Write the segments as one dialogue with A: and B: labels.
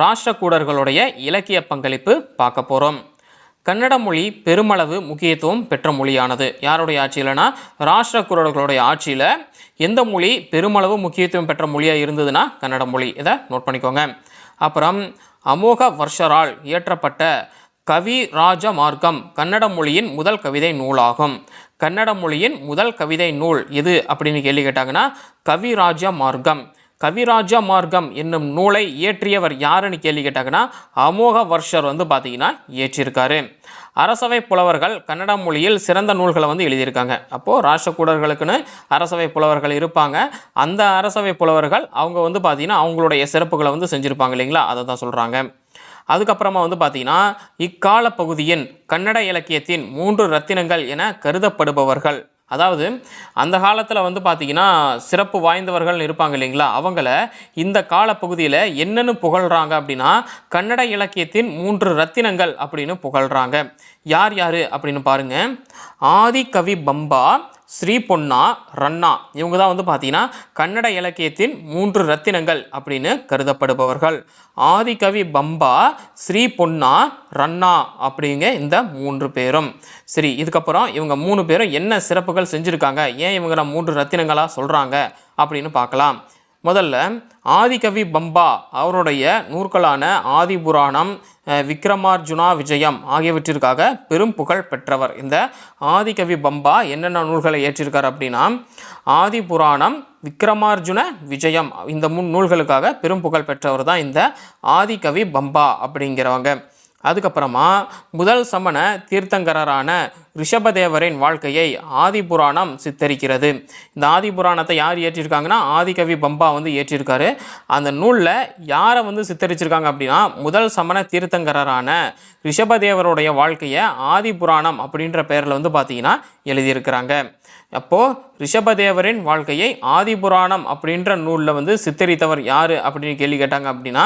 A: ராஷ்டிரகூடர்களுடைய இலக்கிய பங்களிப்பு பார்க்க போகிறோம் கன்னட மொழி பெருமளவு முக்கியத்துவம் பெற்ற மொழியானது. யாருடைய ஆட்சியிலனா? ராஷ்டிரகூடர்களுடைய ஆட்சியில் எந்த மொழி பெருமளவு முக்கியத்துவம் பெற்ற மொழியாக இருந்ததுன்னா கன்னட மொழி. இதை நோட் பண்ணிக்கோங்க. அப்புறம் அமோக வர்ஷரால் இயற்றப்பட்ட கவி ராஜ மார்க்கம் கன்னட மொழியின் முதல் கவிதை நூலாகும். கன்னட மொழியின் முதல் கவிதை நூல் எது அப்படின்னு கேள்வி கேட்டாங்கன்னா கவிராஜ மார்க்கம் கவிராஜ மார்க்கம் என்னும் நூலை இயற்றியவர் யாருன்னு கேள்வி கேட்டாங்கன்னா அமோக வர்ஷர் வந்து பார்த்தீங்கன்னா இயற்றியிருக்காரு அரசவை புலவர்கள் கன்னட மொழியில் சிறந்த நூல்களை வந்து எழுதியிருக்காங்க. அப்போது ராஷ்டிரக்கூடர்களுக்குன்னு அரசவை புலவர்கள் இருப்பாங்க. அந்த அரசவை புலவர்கள் அவங்க வந்து பார்த்தீங்கன்னா அவங்களுடைய சிறப்புகளை வந்து செஞ்சுருப்பாங்க இல்லைங்களா? அதை தான் சொல்கிறாங்க அதுக்கப்புறமா வந்து பார்த்தீங்கன்னா இக்கால பகுதியின் கன்னட இலக்கியத்தின் மூன்று ரத்தினங்கள் என கருதப்படுபவர்கள். அதாவது அந்த காலத்தில் வந்து பார்த்திங்கன்னா சிறப்பு வாய்ந்தவர்கள் இருப்பாங்க இல்லைங்களா? அவங்கள இந்த காலப்பகுதியில் என்னென்னு புகழ்கிறாங்க அப்படின்னா கன்னட இலக்கியத்தின் மூன்று ரத்தினங்கள் அப்படின்னு புகழ்கிறாங்க யார் யார் அப்படின்னு பாருங்க. ஆதி கவி பம்பா ஸ்ரீ பொன்னா ரன்னா. இவங்க தான் வந்து பார்த்தீங்கன்னா கன்னட இலக்கியத்தின் மூன்று ரத்தினங்கள் அப்படின்னு கருதப்படுபவர்கள். ஆதிகவி பம்பா ஸ்ரீ பொன்னா ரன்னா அப்படிங்க இந்த மூன்று பேரும். சரி இதுக்கப்புறம் இவங்க மூணு பேரும் என்ன சிறப்புகள் செஞ்சுருக்காங்க? ஏன் இவங்களை மூன்று ரத்தினங்களாக சொல்கிறாங்க அப்படின்னு பார்க்கலாம். முதல்ல ஆதிகவி பம்பா அவருடைய நூற்களான ஆதிபுராணம் விக்ரமார்ஜுனா விஜயம் ஆகியவற்றிற்காக பெரும் புகழ் பெற்றவர். இந்த ஆதிகவி பம்பா என்னென்ன நூல்களை ஏற்றிருக்கார் அப்படின்னா ஆதிபுராணம் விக்ரமார்ஜுன விஜயம் இந்த மூணு நூல்களுக்காக பெரும் புகழ் பெற்றவர் தான் இந்த ஆதிகவி பம்பா அப்படிங்கிறவங்க. அதுக்கப்புறமா முதல் சமண தீர்த்தங்கரரான ரிஷபதேவரின் வாழ்க்கையை ஆதிபுராணம் சித்தரிக்கிறது. இந்த ஆதிபுராணத்தை யார் ஏற்றிருக்காங்கன்னா ஆதிகவி பம்பா வந்து ஏற்றிருக்காரு. அந்த நூலில் யாரை வந்து சித்தரிச்சிருக்காங்க அப்படின்னா முதல் சமண தீர்த்தங்கரரான ரிஷபதேவருடைய வாழ்க்கையை ஆதிபுராணம் அப்படின்ற பெயரில் வந்து பார்த்தீங்கன்னா எழுதியிருக்கிறாங்க. அப்போது ரிஷபதேவரின் வாழ்க்கையை ஆதிபுராணம் அப்படின்ற நூலில் வந்து சித்தரித்தவர் யார் அப்படின்னு கேள்வி கேட்டாங்க அப்படின்னா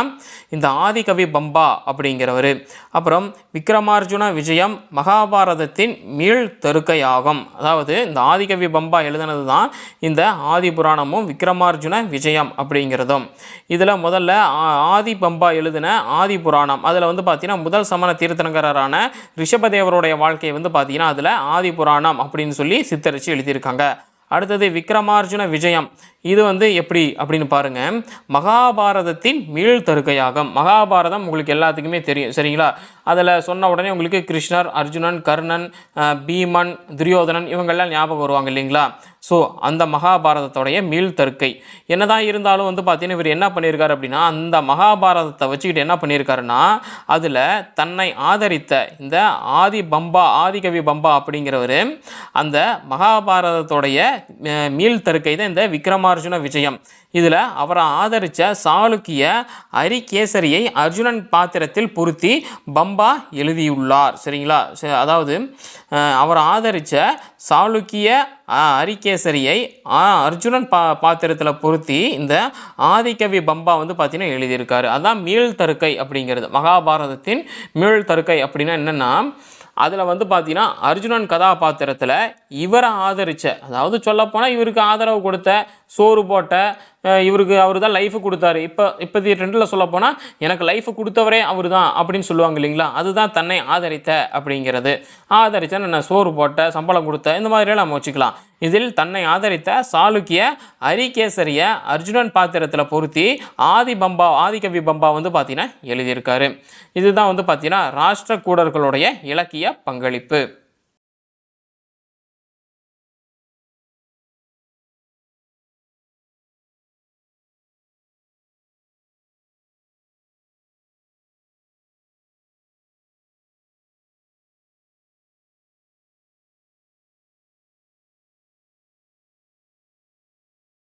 A: இந்த ஆதிகவி பம்பா அப்படிங்கிறவர். அப்புறம் விக்ரமார்ஜுன விஜயம் மகாபாரதத்தின் மீள் தருக்கையாகும். அதாவது இந்த ஆதிகவி பம்பா எழுதினது தான் இந்த ஆதி புராணமும் விக்ரமார்ஜுன விஜயம் அப்படிங்கிறதும். இதில் முதல்ல ஆ- ஆதி பம்பா எழுதின ஆதிபுராணம் அதில் வந்து பார்த்தீங்கன்னா முதல் சமண தீர்த்தங்கரரான ரிஷபதேவருடைய வாழ்க்கையை வந்து பார்த்தீங்கன்னா அதில் ஆதிபுராணம் அப்படின்னு சொல்லி சித்தரித்து எழுதியிருக்காங்க. அடுத்தது விக்ரமார்ஜுன விஜயம். இது வந்து எப்படி அப்படின்னு பாருங்க. மகாபாரதத்தின் மீள் தருக்கையாகும் மகாபாரதம் உங்களுக்கு எல்லாத்துக்குமே தெரியும். சரிங்களா? அதில் சொன்ன உடனே உங்களுக்கு கிருஷ்ணர் அர்ஜுனன் கர்ணன் பீமன் துரியோதனன் இவங்கெல்லாம் ஞாபகம் வருவாங்க இல்லைங்களா? ஸோ அந்த மகாபாரதத்தோடைய மீள் தருக்கை. என்னதான் இருந்தாலும் வந்து பார்த்தீங்கன்னா இவர் என்ன பண்ணியிருக்காரு அப்படின்னா அந்த மகாபாரதத்தை வச்சுக்கிட்டு என்ன பண்ணியிருக்காருன்னா அதில் தன்னை ஆதரித்த இந்த ஆதி பம்பா ஆதிகவி பம்பா அப்படிங்கிறவர் அந்த மகாபாரதத்தோடைய மீள் தருக்கை தான் இந்த விக்ரமார்ஜுன விஜயம். இதில் அவரை ஆதரித்த சாளுக்கிய அரிகேசரியை அர்ஜுனன் பாத்திரத்தில் பொருத்தி பம்பா எழுதியுள்ளார். சரிங்களா? அதாவது அவரை ஆதரித்த சாளுக்கிய அரிகேசரியை அர்ஜுனன் பா பாத்திரத்தில் பொருத்தி இந்த ஆதிகவி பம்பா வந்து பார்த்தீங்கன்னா எழுதியிருக்காரு. அதான் மீள் தருக்கை அப்படிங்கிறது. மகாபாரதத்தின் மீள் தருக்கை அப்படின்னா என்னென்னா அதில் வந்து பார்த்தீங்கன்னா அர்ஜுனன் கதாபாத்திரத்தில் இவரை ஆதரித்த அதாவது சொல்லப்போனால் இவருக்கு ஆதரவு கொடுத்த சோறு போட்ட இவருக்கு அவர் தான் லைஃபு கொடுத்தாரு. இப்போ இப்போதைய ட்ரெண்டில் சொல்லப்போனால் எனக்கு லைஃபு கொடுத்தவரே அவர் தான் அப்படின்னு சொல்லுவாங்க இல்லைங்களா? அதுதான் தன்னை ஆதரித்த அப்படிங்கிறது. ஆதரித்த நான் சோறு போட்ட சம்பளம் கொடுத்த இந்த மாதிரியெல்லாம் நம்ம வச்சுக்கலாம். இதில் தன்னை ஆதரித்த சாளுக்கிய அரிகேசரிய அர்ஜுனன் பாத்திரத்தில் பொருத்தி ஆதி பம்பா ஆதிகவி பம்பா வந்து பார்த்தீங்கன்னா எழுதியிருக்காரு. இதுதான் வந்து பார்த்தீங்கன்னா ராஷ்டிரகூடர்களுடைய இலக்கிய பங்களிப்பு.